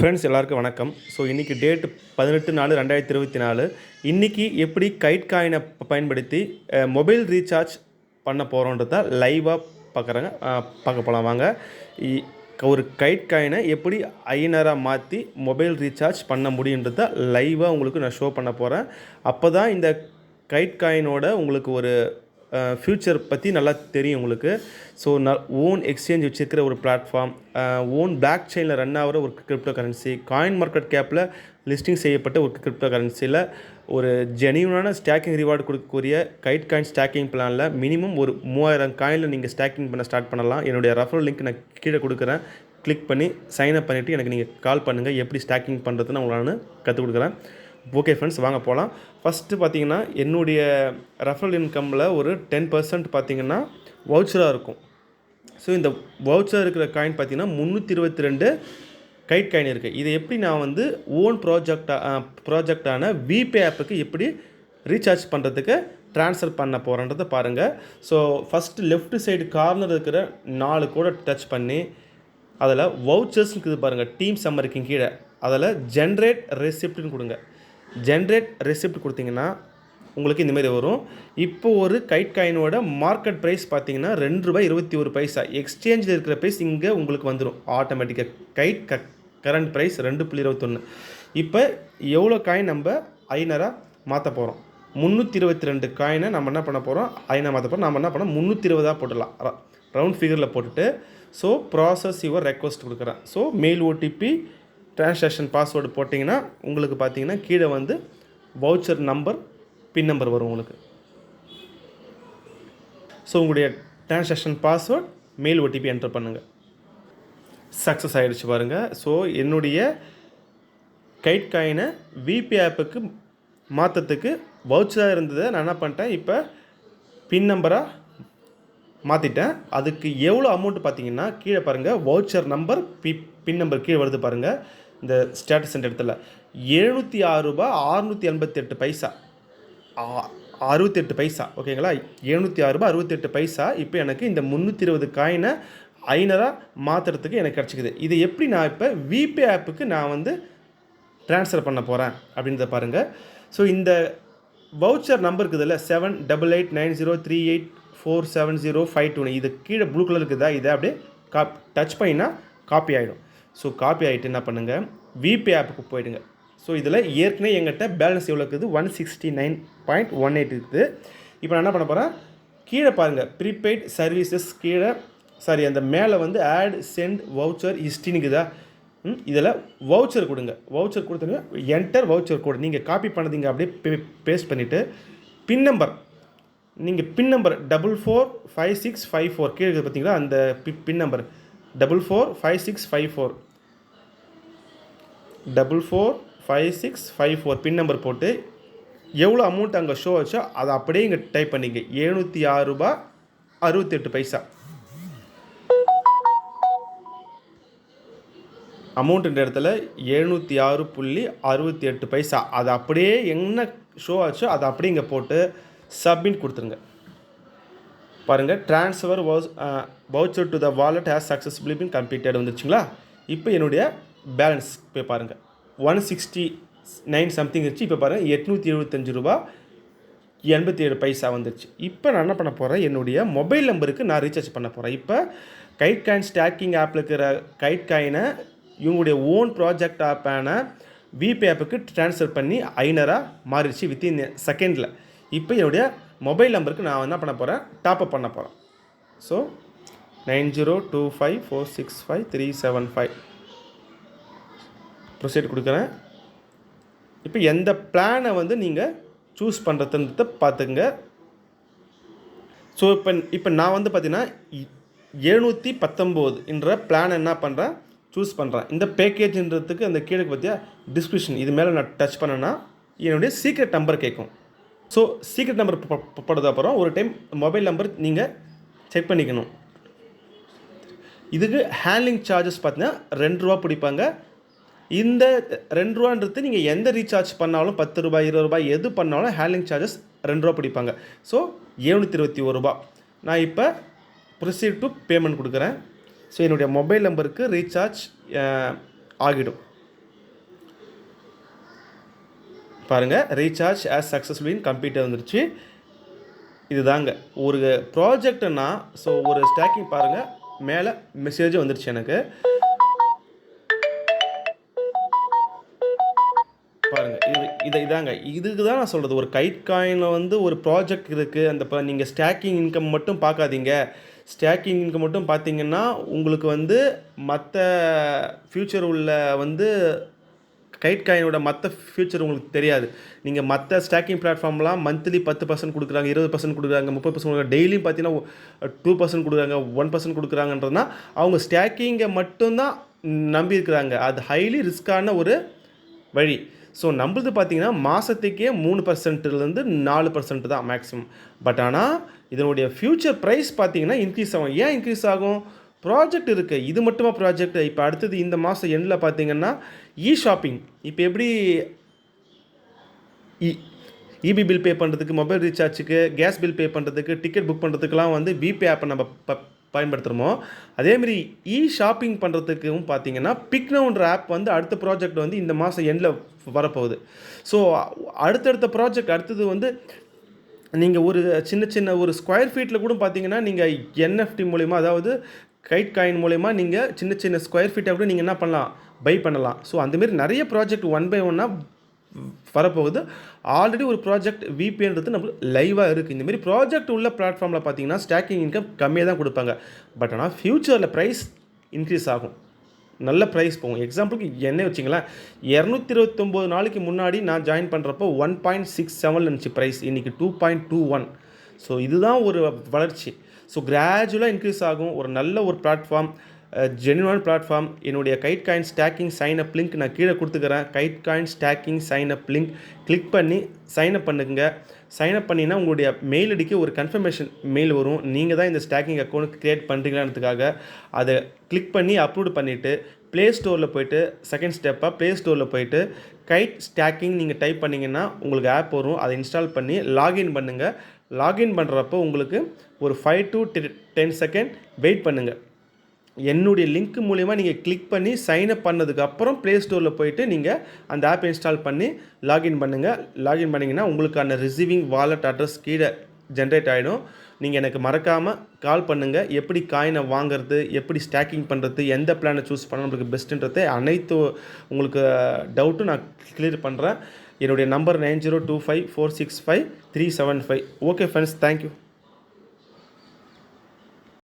Friends எல்லாருக்கும் வணக்கம். So இன்றைக்கி டேட் பதினெட்டு நாலு ரெண்டாயிரத்தி இருபத்தி நாலு. இன்றைக்கி எப்படி கைட் காயினை பயன்படுத்தி மொபைல் ரீசார்ஜ் பண்ண போகிறோன்றத லைவாக பார்க்குறாங்க பார்க்க போகலாம் வாங்க. இ- ஒரு கைட் காயினை எப்படி ஐநராக மாற்றி மொபைல் ரீசார்ஜ் பண்ண முடியுன்றத லைவாக உங்களுக்கு நான் ஷோ பண்ண போகிறேன் அப்போ தான் இந்த கைட் காயினோட உங்களுக்கு ஒரு ஃப்யூச்சர் பற்றி நல்லா தெரியும் உங்களுக்கு. ஸோ ந ஓன் எக்ஸ்சேஞ்ச் வச்சுருக்கிற ஒரு பிளாட்ஃபார்ம் ஓன் பிளாக் செயினில் ரன் ஆகிற ஒரு கிரிப்டோ கரன்சி காயின் மார்க்கெட் கேப்பில் லிஸ்டிங் செய்யப்பட்ட ஒரு கிரிப்டோ கரன்சியில் ஒரு ஜெனியூனான ஸ்டாக்கிங் ரிவார்டு கொடுக்கக்கூடிய கைட் காயின் ஸ்டாக்கிங் பிளானில் மினிமம் ஒரு மூவாயிரம் காயினில் நீங்கள் ஸ்டாக்கிங் பண்ண ஸ்டார்ட் பண்ணலாம். என்னுடைய ரெஃபரல் லிங்க் நான் கீழே கொடுக்குறேன். கிளிக் பண்ணி சைன் அப் பண்ணிவிட்டு எனக்கு நீங்கள் கால் பண்ணுங்கள் எப்படி ஸ்டாக்கிங் பண்ணுறதுன்னு உங்களால் கற்றுக் கொடுக்குறேன். ஓகே ஃப்ரெண்ட்ஸ் வாங்க போகலாம் ஃபஸ்ட்டு பார்த்தீங்கன்னா என்னுடைய ரெஃபரல் இன்கம்மில் ஒரு டென் பர்சன்ட் பார்த்தீங்கன்னா வவுச்சராக இருக்கும். ஸோ இந்த வவுச்சர் இருக்கிற காயின் பார்த்தீங்கன்னா முந்நூற்றி இருபத்தி ரெண்டு கைட் காயின் இருக்குது இதை எப்படி நான் வந்து ஓன் ப்ராஜெக்டாக ப்ராஜெக்டான விபே ஆப்புக்கு எப்படி ரீசார்ஜ் பண்ணுறதுக்கு ட்ரான்ஸ்ஃபர் பண்ண போகிறன்றதை பாருங்கள் so first left side corner இருக்கிற நாலு கூட டச் பண்ணி அதில் வவுச்சர்ஸ்னு இருக்குது பாருங்கள் டீம் சம்மருக்கு கீழே. அதில் ஜென்ரேட் ரெசிப்ட்னு கொடுங்க. ஜென்ரேட் ரெசிப்ட் கொடுத்தீங்கன்னா உங்களுக்கு இந்தமாரி வரும். இப்போ ஒரு கைட் காயினோட மார்க்கெட் ப்ரைஸ் பார்த்தீங்கன்னா ரெண்டு ரூபாய் இருபத்தி ஒரு பைசா. எக்ஸ்சேஞ்சில் இருக்கிற ப்ரைஸ் இங்கே உங்களுக்கு வந்துடும் ஆட்டோமேட்டிக்காக கைட் க கரண்ட் ப்ரைஸ் ரெண்டு புள்ளி இருபத்தொன்று இப்போ எவ்வளோ காயின் நம்ம ஐநராக மாற்ற போகிறோம் முந்நூற்றி இருபத்தி ரெண்டு காயினை நம்ம என்ன பண்ண போகிறோம் ஐநா மாற்ற போகிறோம் நம்ம என்ன பண்ணோம் முந்நூற்றி இருபதாக போட்டுடலாம் ரவுண்ட் ஃபிகரில் போட்டுட்டு ஸோ ப்ராசஸ் யுவர் ரெக்வஸ்ட் கொடுக்குறேன். So mail OTP transaction password போட்டிங்கன்னா உங்களுக்கு பார்த்தீங்கன்னா கீழே வந்து வவுச்சர் நம்பர் பின் நம்பர் வரும் உங்களுக்கு. ஸோ உங்களுடைய transaction password mail OTP enter பண்ணுங்கள் சக்ஸஸ் ஆகிடுச்சு பாருங்கள் ஸோ என்னுடைய கைட் காயினை விபி ஆப்புக்கு மாற்றத்துக்கு வவுச்சராக இருந்ததை நான் என்ன பண்ணிட்டேன்? இப்போ பின் நம்பராக மாற்றிட்டேன் அதுக்கு எவ்வளோ அமௌண்ட் பார்த்தீங்கன்னா கீழே பாருங்கள் voucher number P pin number கீழே வருது பாருங்கள் இந்த ஸ்டேட்டஸ் சென்டர் இடத்துல. எழுநூற்றி ஆறு ரூபாய் அறுநூற்றி எண்பத்தெட்டு பைசா. அறுபத்தெட்டு பைசா. ஓகேங்களா எழுநூற்றி ஆறு ரூபாய் அறுபத்தெட்டு பைசா. இப்போ எனக்கு இந்த முந்நூற்றி இருபது காயினை ஐநராக மாற்றுறதுக்கு எனக்கு கிடச்சிக்குது. இது எப்படி நான் இப்போ விபே ஆப்புக்கு நான் வந்து ட்ரான்ஸ்ஃபர் பண்ண போகிறேன் அப்படின்றத பாருங்கள் ஸோ இந்த வவுச்சர் நம்பர் இருக்குதுல்ல seven double eight nine zero three eight four seven zero five two இது கீழே ப்ளூ கலர் இருக்குதா? இதை அப்படியே காப் டச் பண்ணினா காப்பி ஆகிடும் ஸோ காப்பி ஆகிட்டு என்ன பண்ணுங்கள் விபே ஆப்புக்கு போயிடுங்க. ஸோ இதில் ஏற்கனவே எங்கிட்ட பேலன்ஸ் எவ்வளோ இருக்குது? One sixty nine point one eight இருக்குது. இப்போ நான் என்ன பண்ண போகிறேன் கீழே பாருங்கள் ப்ரீபெய்ட் சர்வீசஸ் கீழே. சாரி அந்த மேலே வந்து ஆட் சென்ட் வவுச்சர் ஹிஸ்டின்னுக்குதா ம் இதில் வவுச்சர் கொடுங்க. வவுச்சர் கொடுத்தோன்னே என்டர் வவுச்சர் கோடு நீங்கள் காப்பி பண்ணதீங்க அப்படியே பே பேஸ்ட் பண்ணிவிட்டு பின் நம்பர் நீங்கள் pin number double four five six five four கீழே பார்த்தீங்களா அந்த P pin number double four five six five four double four five six five four pin number போட்டு எவ்வளோ amount அங்கே ஷோ வச்சோ அதை அப்படியே இங்கே டைப் பண்ணிங்க. எழுநூற்றி ஆறு ரூபாய் அறுபத்தெட்டு பைசா. அமௌண்ட்டுன்ற இடத்துல எழுநூற்றி ஆறு புள்ளி அறுபத்தி எட்டு பைசா. அது அப்படியே என்ன ஷோ ஆச்சோ அதை அப்படியே இங்கே போட்டு சப்மிட் கொடுத்துருங்க. பாருங்கள் transfer voucher to the wallet has successfully been completed வந்துருச்சுங்களா இப்போ என்னுடைய பேலன்ஸ் போய் பாருங்கள் ஒன் சிக்ஸ்டி நைன் சம்திங் இருந்துச்சு இப்போ பாருங்கள் எட்நூற்றி எழுபத்தஞ்சு ரூபா எண்பத்தி ஏழு பைசா வந்துருச்சு. இப்போ நான் என்ன பண்ண போகிறேன் என்னுடைய மொபைல் நம்பருக்கு நான் ரீசார்ஜ் பண்ண போகிறேன் இப்போ கைட் காயின் ஸ்டாக்கிங் ஆப்பில் இருக்கிற கைட் காயினை இவங்களுடைய ஓன் ப்ராஜெக்ட் ஆப்பான விபே ஆப்புக்கு ட்ரான்ஸ்ஃபர் பண்ணி ஐநராக மாறிடுச்சு வித்தின் செகண்டில் இப்போ என்னுடைய மொபைல் நம்பருக்கு நான் என்ன பண்ண போகிறேன் டாப்அப் பண்ண போகிறேன் so nine zero two five four six five three seven five proceed கொடுக்குறேன். இப்போ எந்த பிளானை வந்து நீங்கள் சூஸ் பண்ணுறதுன்றத பார்த்துங்க ஸோ இப்போ இப்போ நான் வந்து பார்த்தீங்கன்னா எழுநூற்றி பத்தொம்போது என்ற பிளான் என்ன பண்ணுறேன் சூஸ் பண்ணுறேன் இந்த பேக்கேஜ்ன்றதுக்கு அந்த கீழே பார்த்தியா டிஸ்கிரிப்ஷன் இது மேலே நான் டச் பண்ணேன்னா என்னுடைய சீக்ரெட் நம்பர் கேட்கும். ஸோ சீக்ரெட் நம்பர் போட்டது அப்புறம் ஒரு டைம் மொபைல் நம்பர் நீங்கள் செக் பண்ணிக்கணும். இதுக்கு ஹேண்ட்லிங் சார்ஜஸ் பார்த்தீங்கன்னா ரெண்டு ரூபா பிடிப்பாங்க. இந்த ரெண்டு ரூபான்றது நீங்கள் எந்த ரீசார்ஜ் பண்ணாலும் பத்து ரூபாய் இருபது ரூபாய் எது பண்ணாலும் ஹேண்ட்லிங் சார்ஜஸ் ரெண்டு ரூபா பிடிப்பாங்க. ஸோ எழுநூற்றி இருபத்தி ஒரு ரூபா. நான் இப்போ ப்ரொசீட் டு பேமெண்ட் கொடுக்குறேன். ஸோ என்னுடைய மொபைல் நம்பருக்கு ரீசார்ஜ் ஆகிடும். பாருங்கள் ரீசார்ஜ் ஆஸ் சக்ஸஸ்ஃபுல்லின் கம்ப்ளீட்டாக வந்துருச்சு. இதுதாங்க. ஒரு ப்ராஜெக்ட்னா ஸோ ஒரு ஸ்டாக்கிங் பாருங்கள் மேலே மெசேஜும் வந்துருச்சு எனக்கு. பாருங்க இது இதை இதாங்க. இதுக்கு தான் நான் சொல்கிறது ஒரு கைட் காயினில் வந்து ஒரு ப்ராஜெக்ட் இருக்குது அந்த இப்போ நீங்கள் ஸ்டாக்கிங் இன்கம் மட்டும் பார்க்காதீங்க. ஸ்டாக்கிங் இன்கம் மட்டும் பார்த்தீங்கன்னா உங்களுக்கு வந்து மற்ற ஃப்யூச்சர் உள்ள வந்து கைட் காயினோட மற்ற ஃபியூச்சர் உங்களுக்கு தெரியாது. நீங்கள் மற்ற ஸ்டாக்கிங் பிளாட்ஃபார்ம்லாம் மந்த்லி பத்து பர்சன்ட் கொடுக்குறாங்க இருபது பர்சன்ட் கொடுக்குறாங்க முப்பது பர்சன்ட் கொடுக்குறாங்க டெய்லியும் பார்த்தீங்கன்னா டூ பர்சன்ட் கொடுக்குறாங்க ஒன் பர்சன்ட் கொடுக்குறாங்கன்றதுனா அவங்க ஸ்டாக்கிங்கை மட்டும்தான் நம்பி இருக்கிறாங்க அது ஹைலி ரிஸ்க்கான ஒரு வழி. ஸோ நம்மளது பார்த்தீங்கன்னா மாதத்துக்கே மூணு பர்சன்ட்லேருந்து நாலு பர்சன்ட் தான் மேக்ஸிமம் பட் ஆனால் இதனுடைய ஃப்யூச்சர் ப்ரைஸ் பார்த்தீங்கன்னா இன்க்ரீஸ் ஆகும். ஏன் இன்க்ரீஸ் ஆகும்? ப்ராஜெக்ட் இருக்குது இது மட்டுமா ப்ராஜெக்ட் இப்போ அடுத்தது இந்த மாதம் எண்டில் பார்த்தீங்கன்னா இ ஷாப்பிங் இப்போ எப்படி e, E EB bill pay பண்ணுறதுக்கு மொபைல் ரீசார்ஜுக்கு கேஸ் பில் பே பண்ணுறதுக்கு டிக்கெட் புக் பண்ணுறதுக்குலாம் வந்து பிபே ஆப்பை நம்ம ப பயன்படுத்துகிறோமோ அதேமாரி இ ஷாப்பிங் பண்ணுறதுக்கும் பார்த்தீங்கன்னா பிக்னவுன்ற ஆப் வந்து அடுத்த ப்ராஜெக்ட் வந்து இந்த மாதம் எண்டில் வரப்போகுது. ஸோ அடுத்தடுத்த ப்ராஜெக்ட் அடுத்தது வந்து நீங்கள் ஒரு சின்ன சின்ன ஒரு ஸ்கொயர் ஃபீட்டில் கூட பார்த்தீங்கன்னா நீங்கள் என்எஃப்டி மூலிமா அதாவது கைட் காயின் மூலிமா நீங்கள் சின்ன சின்ன ஸ்கொயர் ஃபீட்டை கூட நீங்கள் என்ன பண்ணலாம்? பை பண்ணலாம். ஸோ அந்தமாரி நிறைய ப்ராஜெக்ட் ஒன் பை ஒன்னாக வரப்போகுது. ஆல்ரெடி ஒரு ப்ராஜெக்ட் விபிஎன்றது நம்மளுக்கு லைவாக இருக்குது இந்தமாரி ப்ராஜெக்ட் உள்ள பிளாட்ஃபார்மில் பார்த்தீங்கன்னா ஸ்டாக்கிங் இன்கம் கம்மியாக தான் கொடுப்பாங்க. பட் ஆனால் ஃப்யூச்சரில் ப்ரைஸ் இன்க்ரீஸ் ஆகும். நல்ல ப்ரைஸ் போகும். எக்ஸாம்பிளுக்கு என்ன வச்சிங்களேன். இரநூத்தி இருபத்தொம்போது நாளைக்கு முன்னாடி நான் ஜாயின் பண்ணுறப்போ ஒன் பாயிண்ட் சிக்ஸ் செவன் இருந்துச்சு ப்ரைஸ் இன்றைக்கி two point two one so இதுதான் ஒரு வளர்ச்சி. ஸோ கிராஜுவலாக இன்க்ரீஸ் ஆகும். ஒரு நல்ல ஒரு பிளாட்ஃபார்ம் ஜென்யூனான பிளாட்ஃபார்ம் என்னுடைய kite coin staking sign up link நான் கீழே கொடுத்துக்கிறேன். Kite coin staking sign up link click பண்ணி சைன் அப் பண்ணுங்க. சைன் அப் பண்ணினா உங்களுடைய மெயில் அடிக்க ஒரு கன்ஃபர்மேஷன் மெயில் வரும். நீங்கள் தான் இந்த ஸ்டாக்கிங் அக்கௌண்ட் க்ரியேட் பண்ணுறீங்களான்றதுக்காக அதை கிளிக் பண்ணி அப்லோட் பண்ணிவிட்டு ப்ளே ஸ்டோரில் போயிட்டு செகண்ட் ஸ்டெப்பாக ப்ளே ஸ்டோரில் போயிட்டு கைட் ஸ்டாக்கிங் நீங்கள் டைப் பண்ணிங்கன்னா உங்களுக்கு ஆப் வரும். அதை இன்ஸ்டால் பண்ணி லாகின் பண்ணுங்கள் லாகின் பண்ணுறப்போ உங்களுக்கு ஒரு five to ten second wait பண்ணுங்கள் என்னுடைய லிங்க் மூலிமா நீங்கள் கிளிக் பண்ணி சைன் அப் பண்ணதுக்கப்புறம் ப்ளே ஸ்டோரில் போயிட்டு நீங்கள் அந்த ஆப் இன்ஸ்டால் பண்ணி லாகின் பண்ணுங்கள் லாகின் பண்ணிங்கன்னா உங்களுக்கான ரிசீவிங் வாலெட் அட்ரஸ் கீழே ஜென்ரேட் ஆகிடும் நீங்கள் எனக்கு மறக்காமல் கால் பண்ணுங்கள் எப்படி காயினை வாங்குறது எப்படி ஸ்டாக்கிங் பண்ணுறது எந்த பிளானை சூஸ் பண்ண நம்மளுக்கு பெஸ்ட்டுன்றது அனைத்து உங்களுக்கு டவுட்டும் நான் கிளியர் பண்ணுறேன் என்னுடைய number nine zero two five four six five three seven five. Okay friends thank you